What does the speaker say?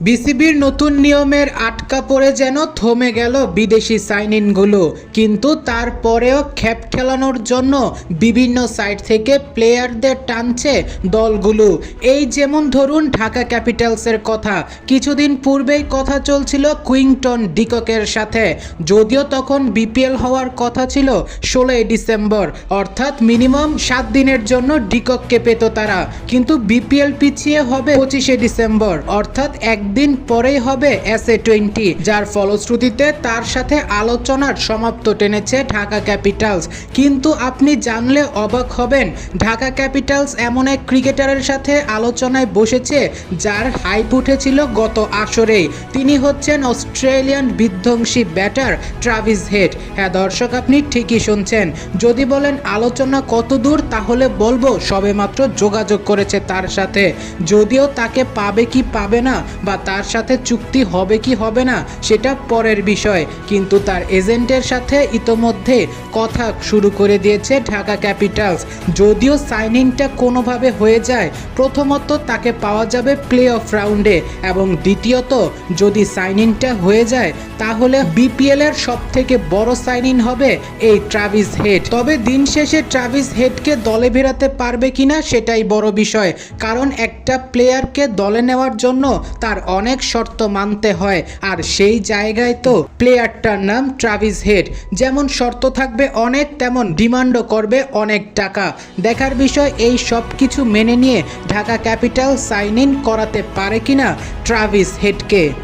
বিসিবির নতুন নিয়মের আটকা পড়ে যেন থমে গেল বিদেশি সাইন ইনগুলো কিন্তু তারপরেও খ্যাপ খেলানোর জন্য বিভিন্ন সাইট থেকে প্লেয়ারদের টানছে দলগুলো। এই যেমন ধরুন ঢাকা ক্যাপিটালসের কথা, কিছুদিন পূর্বেই কথা চলছিল কুইংটন ডিককের সাথে। যদিও তখন বিপিএল হওয়ার কথা ছিল ষোলোই ডিসেম্বর, অর্থাৎ মিনিমাম সাত দিনের জন্য ডিকককে পেত তারা। কিন্তু বিপিএল পিছিয়ে হবে পঁচিশে ডিসেম্বর, অর্থাৎ একদিন পরেই হবে এস এ টোয়েন্টি, যার ফলশ্রুতিতে তার সাথে আলোচনার সমাপ্ত টেনেছে ঢাকা ক্যাপিটালস। কিন্তু আপনি জানলে অবাক হবেন, ঢাকা ক্যাপিটালস এমন এক ক্রিকেটারের সাথে আলোচনায় বসেছে যার হাইপ উঠেছিল গত আসরেই। তিনি হচ্ছেন অস্ট্রেলিয়ান বিধ্বংসী ব্যাটার ট্রাভিস হেড। হ্যাঁ দর্শক, আপনি ঠিকই শুনছেন। যদি বলেন আলোচনা কত দূর, তাহলে বলব সবেমাত্র যোগাযোগ করেছে তার সাথে। যদিও তাকে পাবে কি পাবে না বা তার সাথে চুক্তি হবে কি হবে না, সেটা পরের বিষয়। কিন্তু তার এজেন্টের সাথে ইতোমধ্যে কথা শুরু করে দিয়েছে ঢাকা ক্যাপিটালস। যদিও সাইনিংটা কোনোভাবে হয়ে যায়, প্রথমত তাকে পাওয়া যাবে প্লে অফ রাউন্ডে এবং দ্বিতীয়ত যদি সাইনিংটা হয়ে যায়, তাহলে বিপিএল এর সব থেকে বড় সাইনিং হবে এই ট্রাভিস হেড। তবে দিন শেষে ট্রাভিস হেডকে দলে বেরাতে পারবে কিনা, সেটাই বড় বিষয়। কারণ একটা প্লেয়ারকে দলে নেওয়ার জন্য তার অনেক শর্ত মানতে হয়। আর সেই জায়গায় তো প্লেয়ারটার নাম ট্রাভিস হেড। যেমন শর্ত থাকবে অনেক, তেমন ডিমান্ডও করবে অনেক টাকা। দেখার বিষয়, এই সব কিছু মেনে নিয়ে ঢাকা ক্যাপিটাল সাইন ইন করাতে পারে কিনা ট্রাভিস হেডকে?